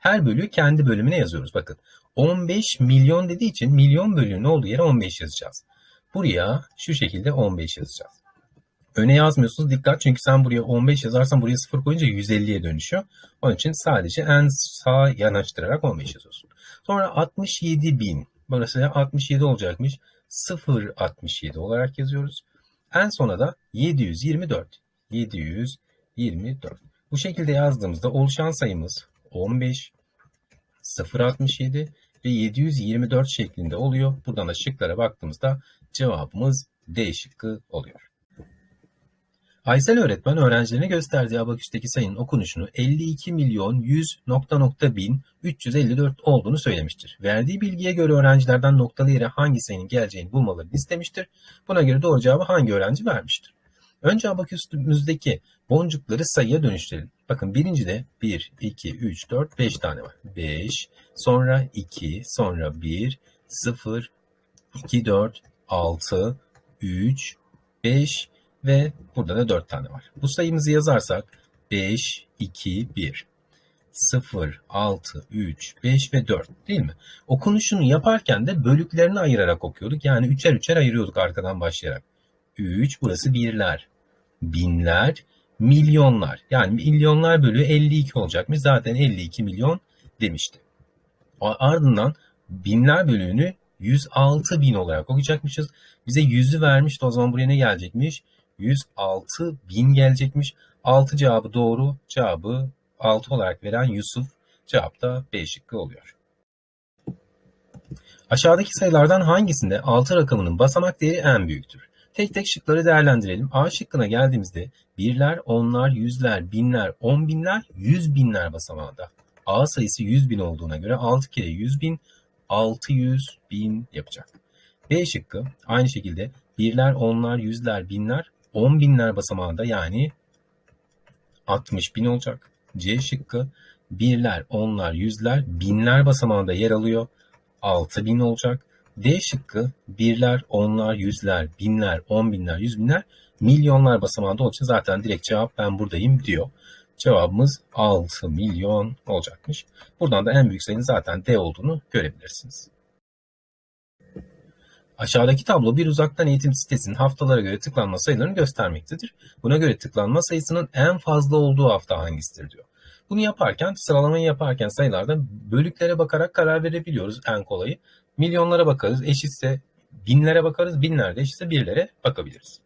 Her bölüğü kendi bölümüne yazıyoruz. Bakın 15 milyon dediği için milyon bölüğünün olduğu yere 15 yazacağız. Buraya şu şekilde 15 yazacağız. Öne yazmıyorsunuz. Dikkat çünkü sen buraya 15 yazarsan buraya 0 koyunca 150'ye dönüşüyor. Onun için sadece en sağ yanaştırarak 15 yazıyorsun. Sonra 67 bin. Burası 67 olacakmış. 067 olarak yazıyoruz. En sona da 724. 724. Bu şekilde yazdığımızda oluşan sayımız 15, 067 ve 724 şeklinde oluyor. Buradan da şıklara baktığımızda cevabımız D şıkkı oluyor. Aysel öğretmen öğrencilerine gösterdiği abaküsteki sayının okunuşunu 52 milyon 100 nokta nokta bin 354 olduğunu söylemiştir. Verdiği bilgiye göre öğrencilerden noktalı yere hangi sayının geleceğini bulmalarını istemiştir. Buna göre doğru cevabı hangi öğrenci vermiştir? Önce abaküstümüzdeki boncukları sayıya dönüştürelim. Bakın birincide 1, 2, 3, 4, 5 tane var. 5, sonra 2, sonra 1, 0, 2, 4, 6, 3, 5 ve burada da 4 tane var. Bu sayımızı yazarsak 5, 2, 1, 0, 6, 3, 5 ve 4 değil mi? Okunuşunu yaparken de bölüklerini ayırarak okuyorduk. Yani üçer üçer ayırıyorduk arkadan başlayarak. 3 burası birler, binler, milyonlar. Yani milyonlar bölü 52 olacakmış. Zaten 52 milyon demişti. Ardından binler bölüğünü 106 bin olarak okuyacakmışız. Bize 100'ü vermişti. O zaman buraya ne gelecekmiş? 106 bin gelecekmiş. 6 cevabı doğru. Cevabı 6 olarak veren Yusuf. Cevap da B şıkkı oluyor. Aşağıdaki sayılardan hangisinde 6 rakamının basamak değeri en büyüktür? Tek tek şıkları değerlendirelim. A şıkkına geldiğimizde birler, onlar, yüzler, binler, on binler, yüz binler basamağında. A sayısı 100 bin olduğuna göre 6 kere 100 bin, 600 bin yapacak. B şıkkı aynı şekilde birler, onlar, yüzler, binler, on binler basamağında yani 60 bin olacak. C şıkkı birler, onlar, yüzler, binler basamağında yer alıyor. 6 bin olacak. D şıkkı birler, onlar, yüzler, binler, on binler, yüz binler, milyonlar basamağında olacak. Zaten direkt cevap ben buradayım diyor. Cevabımız 6 milyon olacakmış. Buradan da en büyük sayının zaten D olduğunu görebilirsiniz. Aşağıdaki tablo bir uzaktan eğitim sitesinin haftalara göre tıklanma sayılarını göstermektedir. Buna göre tıklanma sayısının en fazla olduğu hafta hangisidir diyor. Bunu yaparken, sıralamayı yaparken sayılardan bölüklere bakarak karar verebiliyoruz en kolayı. Milyonlara bakarız, eşitse binlere bakarız, binlerde eşitse birlere bakabiliriz.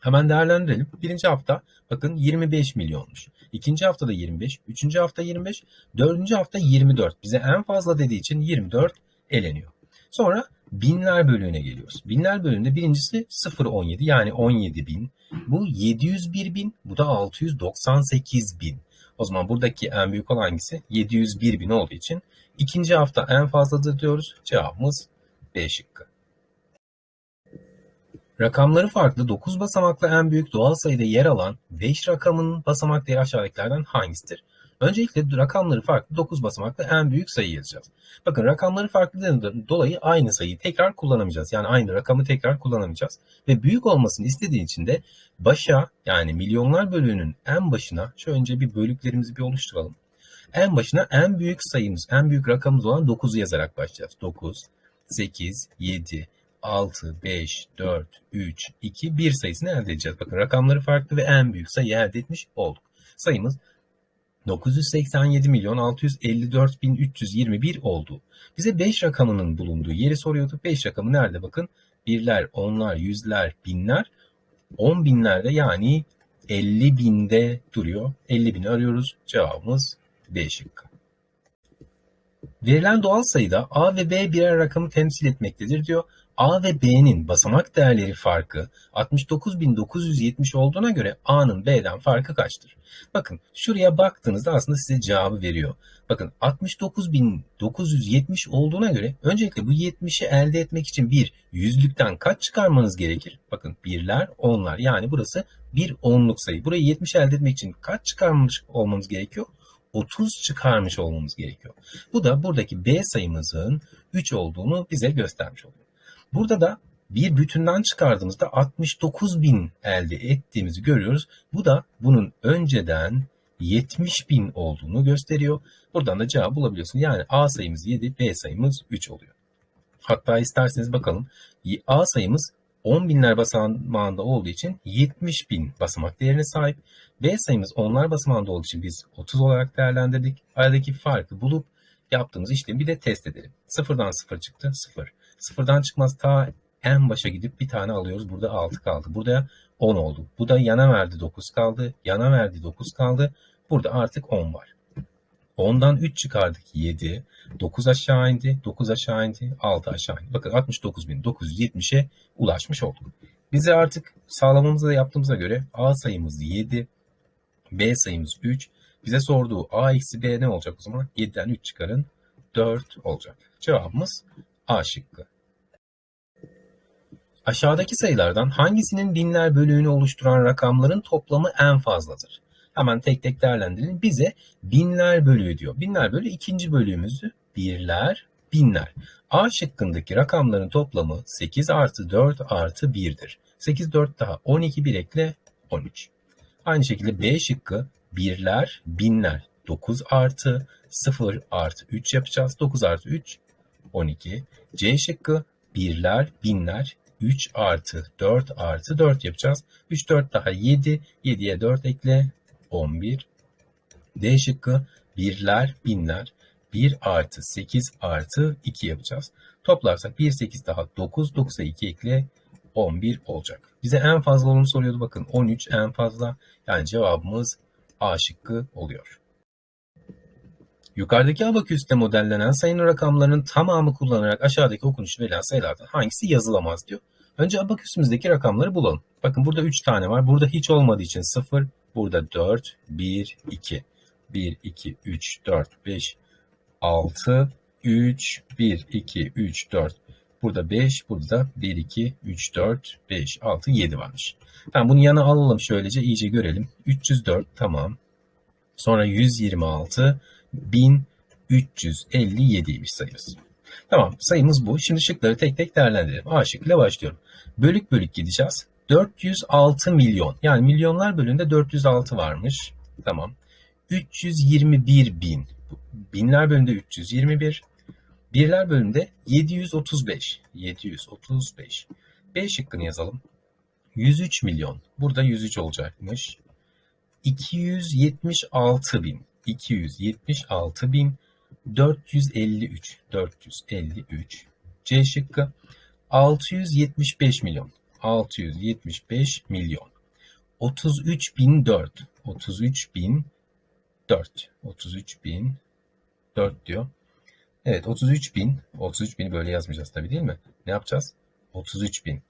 Hemen değerlendirelim. Birinci hafta bakın 25 milyonmuş. İkinci haftada 25, üçüncü hafta 25, dördüncü hafta 24. Bize en fazla dediği için 24 eleniyor. Sonra binler bölüğüne geliyoruz. Binler bölüğünde birincisi 0.17 yani 17 bin. Bu 701 bin, bu da 698 bin. O zaman buradaki en büyük olan hangisi? 701 bin olduğu için ikinci hafta en fazladır diyoruz. Cevabımız B şıkkı. Rakamları farklı 9 basamaklı en büyük doğal sayıda yer alan 5 rakamının basamak değeri aşağıdakilerden hangisidir? Öncelikle rakamları farklı 9 basamaklı en büyük sayı yazacağız. Bakın rakamları farklılığından dolayı aynı sayıyı tekrar kullanamayacağız. Yani aynı rakamı tekrar kullanamayacağız. Ve büyük olmasını istediği için de başa yani milyonlar bölüğünün en başına şu önce bir bölüklerimizi bir oluşturalım. En başına en büyük sayımız, en büyük rakamımız olan 9'u yazarak başlayacağız. 9, 8, 7, 6, 5, 4, 3, 2, 1 sayısını elde edeceğiz. Bakın rakamları farklı ve en büyük sayı elde etmiş olduk. Sayımız 987 milyon 654 bin 321 oldu. Bize 5 rakamının bulunduğu yeri soruyordu. 5 rakamı nerede bakın? Birler, onlar, yüzler, binler, 10 binlerde yani 50 binde duruyor. 50 bini arıyoruz. Cevabımız B şıkkı. Verilen doğal sayıda A ve B birer rakamı temsil etmektedir diyor. A ve B'nin basamak değerleri farkı 69.970 olduğuna göre A'nın B'den farkı kaçtır? Bakın şuraya baktığınızda aslında size cevabı veriyor. Bakın 69.970 olduğuna göre öncelikle bu 70'i elde etmek için bir yüzlükten kaç çıkarmanız gerekir? Bakın birler, onlar yani burası bir onluk sayı. Burayı 70 elde etmek için kaç çıkarmış olmamız gerekiyor? 30 çıkarmış olmamız gerekiyor. Bu da buradaki B sayımızın 3 olduğunu bize göstermiş oluyor. Burada da bir bütünden çıkardığımızda 69 bin elde ettiğimizi görüyoruz. Bu da bunun önceden 70 bin olduğunu gösteriyor. Buradan da cevabı bulabiliyorsun. Yani A sayımız 7, B sayımız 3 oluyor. Hatta isterseniz bakalım. A sayımız 10 binler basamağında olduğu için 70 bin basamak değerine sahip. B sayımız onlar basamağında olduğu için biz 30 olarak değerlendirdik. Aradaki farkı bulup yaptığımız işlemi bir de test edelim. Sıfırdan sıfır çıktı. Sıfır. Sıfırdan çıkmaz ta en başa gidip bir tane alıyoruz. Burada 6 kaldı. Burada 10 oldu. Bu da yana verdi 9 kaldı. Yana verdi 9 kaldı. Burada artık 10 var. 10'dan 3 çıkardık 7. 9 aşağı indi. 9 aşağı indi. 6 aşağı indi. Bakın 69.970'e ulaşmış olduk. Bize artık sağlamamızı da yaptığımıza göre A sayımız 7. B sayımız 3. Bize sorduğu A eksi B ne olacak o zaman? 7'den 3 çıkarın. 4 olacak. Cevabımız A şıkkı. Aşağıdaki sayılardan hangisinin binler bölüğünü oluşturan rakamların toplamı en fazladır? Hemen tek tek değerlendirelim. Bize binler bölüğü diyor. Binler bölüğü ikinci bölüğümüzü birler, binler. A şıkkındaki rakamların toplamı 8 artı 4 artı 1'dir. 8, 4 daha 12, 1 ekle 13. Aynı şekilde B şıkkı birler, binler. 9 artı 0 artı 3 yapacağız. 9 artı 3, 12. C şıkkı birler, binler. 3 artı 4 artı 4 yapacağız. 3, 4 daha 7. 7'ye 4 ekle 11. D şıkkı birler, binler. 1 artı 8 artı 2 yapacağız. Toplarsak 1, 8 daha 9. 9'a 2 ekle 11 olacak. Bize en fazla olanı soruyordu. Bakın 13 en fazla. Yani cevabımız A şıkkı oluyor. Yukarıdaki abaküste modellenen sayının rakamlarının tamamı kullanarak aşağıdaki okunuşu verilen sayılardan hangisi yazılamaz diyor. Önce abaküsümüzdeki rakamları bulalım. Bakın burada 3 tane var. Burada hiç olmadığı için 0. Burada 4, 1, 2. 1, 2, 3, 4, 5, 6, 3, 1, 2, 3, 4. Burada 5, burada 1, 2, 3, 4, 5, 6, 7 varmış. Tamam bunu yana alalım şöylece iyice görelim. 304 tamam. Sonra 126, 1357'ymiş sayımız. Tamam sayımız bu. Şimdi şıkları tek tek değerlendirelim. A şıkkıyla başlıyorum. Bölük bölük gideceğiz. 406 milyon. Yani milyonlar bölümünde 406 varmış. Tamam. 321 bin. Binler bölümünde 321. Birler bölümünde 735. 735. B şıkkını yazalım. 103 milyon. Burada 103 olacakmış. 276 bin. 276 bin. 453. 453. C şıkkı. 675 milyon. 675 milyon. 33 bin 4. 33 bin 4. 33 bin 4 diyor. Evet 33 bin. 33 bini böyle yazmayacağız tabii değil mi? Ne yapacağız? 33 bin.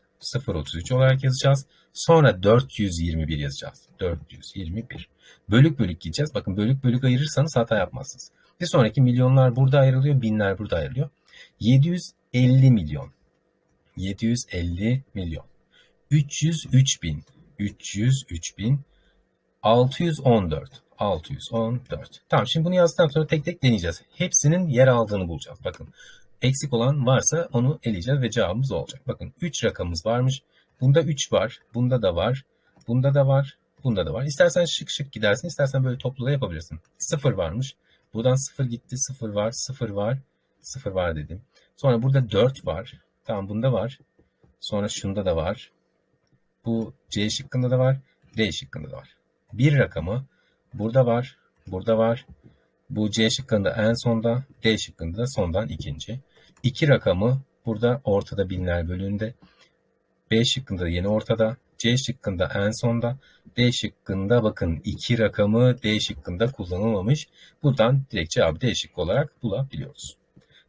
033 olarak yazacağız. Sonra 421 yazacağız. 421. Bölük bölük gideceğiz. Bakın bölük bölük ayırırsanız hata yapmazsınız. Bir sonraki milyonlar burada ayrılıyor. Binler burada ayrılıyor. 750 milyon. 750 milyon. 303 bin. 303 bin. 614. 614. Tamam şimdi bunu yazdıktan sonra tek tek deneyeceğiz. Hepsinin yer aldığını bulacağız. Bakın eksik olan varsa onu eleyeceğiz ve cevabımız olacak. Bakın 3 rakamımız varmış. Bunda 3 var. Bunda da var. Bunda da var. Bunda da var. İstersen şık şık gidersin. istersen böyle toplu da yapabilirsin. 0 varmış. Buradan 0 gitti. 0 var. 0 var. 0 var dedim. Sonra burada 4 var. Tamam bunda var. Sonra şunda da var. Bu C şıkkında da var. D şıkkında da var. Bir rakamı burada var. Burada var. Bu C şıkkında en sonda. D şıkkında da sondan ikinci. İki rakamı burada ortada binler bölüğünde. B şıkkında da yeni ortada. C şıkkında en sonda. D şıkkında bakın iki rakamı D şıkkında kullanılmamış. Buradan direkt cevabı D şıkkı olarak bulabiliyoruz.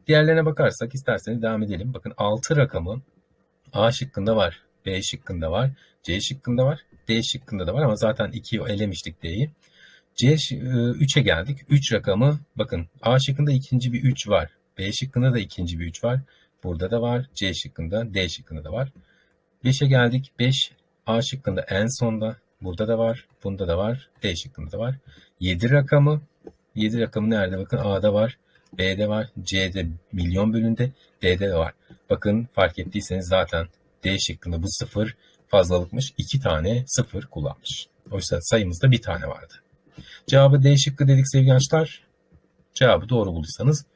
Diğerlerine bakarsak isterseniz devam edelim. Bakın 6 rakamı A şıkkında var, B şıkkında var, C şıkkında var, D şıkkında da var ama zaten 2'yi elemiştik D'yi. C 3'e geldik. 3 rakamı bakın A şıkkında ikinci bir 3 var. B şıkkında da ikinci bir 3 var. Burada da var. C şıkkında, D şıkkında da var. 5'e geldik. 5 A şıkkında en sonda. Burada da var. Bunda da var. D şıkkında da var. 7 rakamı. 7 rakamı nerede? Bakın A'da var. B'de var. C'de milyon bölünde. D'de de var. Bakın fark ettiyseniz zaten D şıkkında bu sıfır fazlalıkmış. 2 tane sıfır kullanmış. Oysa sayımızda bir tane vardı. Cevabı D şıkkı dedik sevgili gençler. Cevabı doğru bulduysanız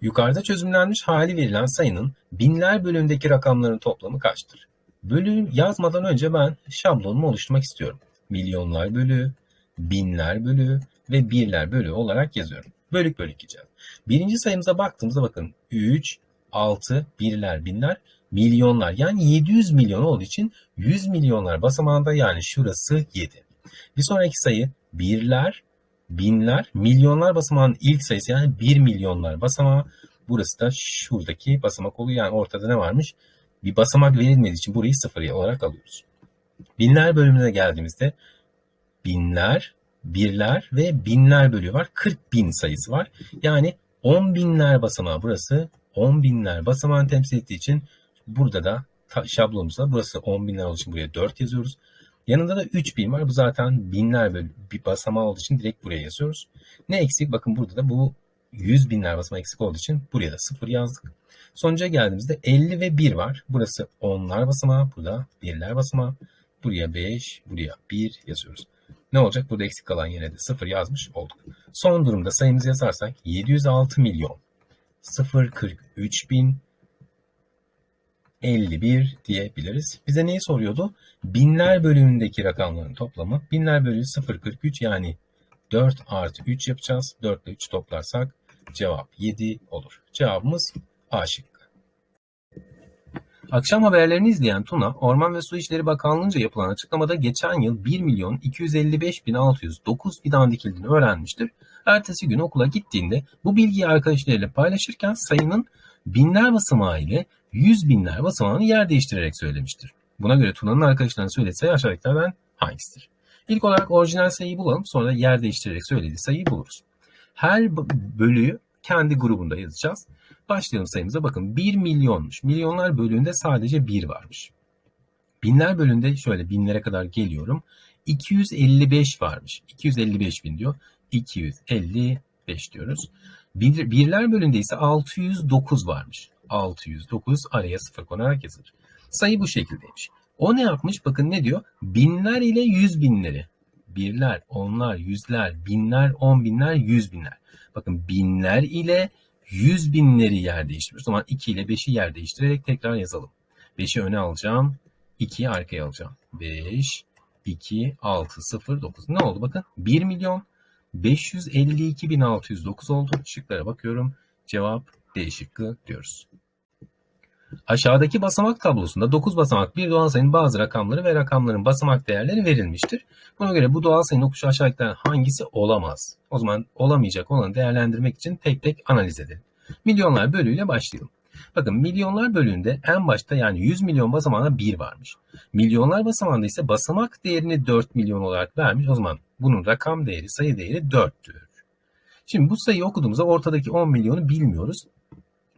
Yukarıda çözümlenmiş hali verilen sayının binler bölümündeki rakamların toplamı kaçtır? Bölüm yazmadan önce ben şablonumu oluşturmak istiyorum. Milyonlar bölü, binler bölü ve birler bölü olarak yazıyorum. Bölük bölük gideceğiz. Birinci sayımıza baktığımızda bakın 3, 6, birler, binler, milyonlar. Yani 700 milyon olduğu için 100 milyonlar basamağında yani şurası 7. Bir sonraki sayı birler, binler, milyonlar basamağının ilk sayısı yani 1 milyonlar basamağı. Burası da şuradaki basamak oluyor. Yani ortada ne varmış? Bir basamak verilmediği için burayı sıfır olarak alıyoruz. Binler bölümüne geldiğimizde binler, birler ve binler bölüğü var. 40 bin sayısı var. Yani 10 binler basamağı burası. 10 binler basamağını temsil ettiği için burada da şablonumuzda burası 10 binler olduğu için buraya 4 yazıyoruz. Yanında da 3000 var. Bu zaten binler bölü bir basamağı olduğu için direkt buraya yazıyoruz. Ne eksik? Bakın burada da bu 100 binler basamağı eksik olduğu için buraya da 0 yazdık. Sonuca geldiğimizde 50 ve 1 var. Burası 10'lar basamağı. Burada 1'ler basamağı. Buraya 5, buraya 1 yazıyoruz. Ne olacak? Burada eksik kalan yere de 0 yazmış olduk. Son durumda sayımızı yazarsak 706 milyon 043 bin 51 diyebiliriz. Bize neyi soruyordu? Binler bölümündeki rakamların toplamı. Binler bölü 0,43 yani 4 artı 3 yapacağız. 4 ile 3 toplarsak cevap 7 olur. Cevabımız A şıkkı. Akşam haberlerini izleyen Tuna, Orman ve Su İşleri Bakanlığı'nca yapılan açıklamada geçen yıl 1 milyon 255 bin 609 fidan dikildiğini öğrenmiştir. Ertesi gün okula gittiğinde bu bilgiyi arkadaşlarıyla paylaşırken sayının binler basamağı ile yüz binler basamağını yer değiştirerek söylemiştir. Buna göre Tuna'nın arkadaşlarının söylediği sayı aşağıdakilerden hangisidir? İlk olarak orijinal sayıyı bulalım sonra yer değiştirerek söylediği sayıyı buluruz. Her bölüyü kendi grubunda yazacağız. Başlayalım sayımıza bakın 1 milyonmuş. Milyonlar bölüğünde sadece 1 varmış. Binler bölüğünde şöyle binlere kadar geliyorum. 255 varmış. 255 bin diyor. 255 diyoruz. Bir, birler bölüğünde ise 609 varmış. 609 araya sıfır konarak yazılır. Sayı bu şekildeymiş. O ne yapmış? Bakın ne diyor? Binler ile yüz binleri. Birler, onlar, yüzler, binler, on binler, yüz binler. Bakın binler ile yüz binleri yer değiştiriyoruz. O zaman 2 ile 5'i yer değiştirerek tekrar yazalım. 5'i öne alacağım. 2'yi arkaya alacağım. 5, 2, 6, 0, 9. Ne oldu bakın? 1 milyon 552.609 oldu. Şıklara bakıyorum. Cevap D şıkkı diyoruz. Aşağıdaki basamak tablosunda 9 basamak bir doğal sayının bazı rakamları ve rakamların basamak değerleri verilmiştir. Buna göre bu doğal sayının okuşu aşağıdakilerden hangisi olamaz? O zaman olamayacak olanı değerlendirmek için tek tek analiz edelim. Milyonlar bölüyle başlayalım. Bakın milyonlar bölüğünde en başta yani 100 milyon basamağına 1 varmış. Milyonlar basamağında ise basamak değerini 4 milyon olarak vermiş. O zaman bunun rakam değeri, sayı değeri 4'tür. Şimdi bu sayıyı okuduğumuzda ortadaki 10 milyonu bilmiyoruz.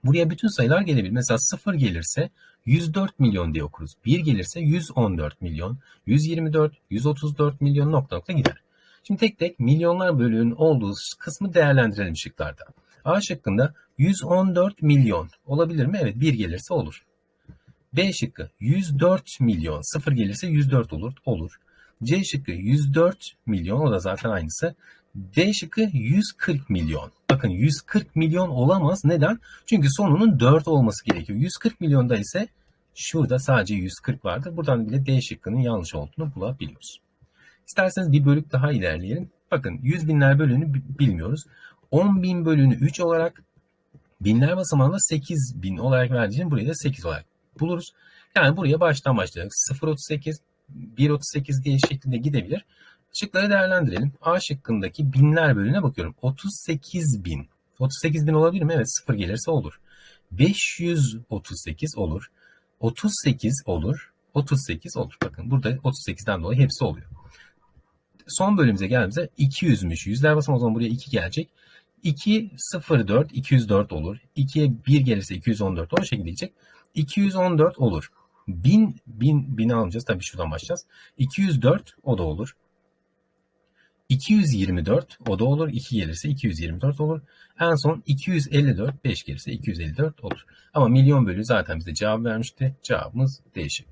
Buraya bütün sayılar gelebilir. Mesela 0 gelirse 104 milyon diye okuruz. 1 gelirse 114 milyon, 124, 134 milyon nokta nokta gider. Şimdi tek tek milyonlar bölüğünün olduğu kısmı değerlendirelim şıklarda. A şıkkında 114 milyon olabilir mi? Evet 1 gelirse olur. B şıkkı 104 milyon 0 gelirse 104 olur. Olur. C şıkkı 104 milyon o da zaten aynısı. D şıkkı 140 milyon. Bakın 140 milyon olamaz. Neden? Çünkü sonunun 4 olması gerekiyor. 140 milyonda ise şurada sadece 140 vardır. Buradan bile D şıkkının yanlış olduğunu bulabiliyoruz. İsterseniz bir bölük daha ilerleyelim. Bakın 100 binler bölünü bilmiyoruz. 10 bin bölünü 3 olarak binler basamağında 8 bin olarak verdiğim burayı da 8 olarak buluruz. Yani buraya baştan başlayarak 0.38 1.38 diye şeklinde gidebilir. Şıkları değerlendirelim. A şıkkındaki binler bölüne bakıyorum. 38 bin. 38 bin olabilir mi? Evet 0 gelirse olur. 538 olur. 38 olur. 38 olur. Bakın burada 38'den dolayı hepsi oluyor. Son bölümümüze geldiğimizde 200'müş. Yüzler basamağı o zaman buraya 2 gelecek. 2, 0, 4, 204 olur. 2'ye 1 gelirse 214 o şekilde gidecek. 214 olur. 1000, 1000, 1000 almayacağız. Tabii şuradan başlayacağız. 204 o da olur. 224 o da olur. 2 gelirse 224 olur. En son 254 5 gelirse 254 olur. Ama milyon bölü zaten bize cevap vermişti. Cevabımız D şıkkı.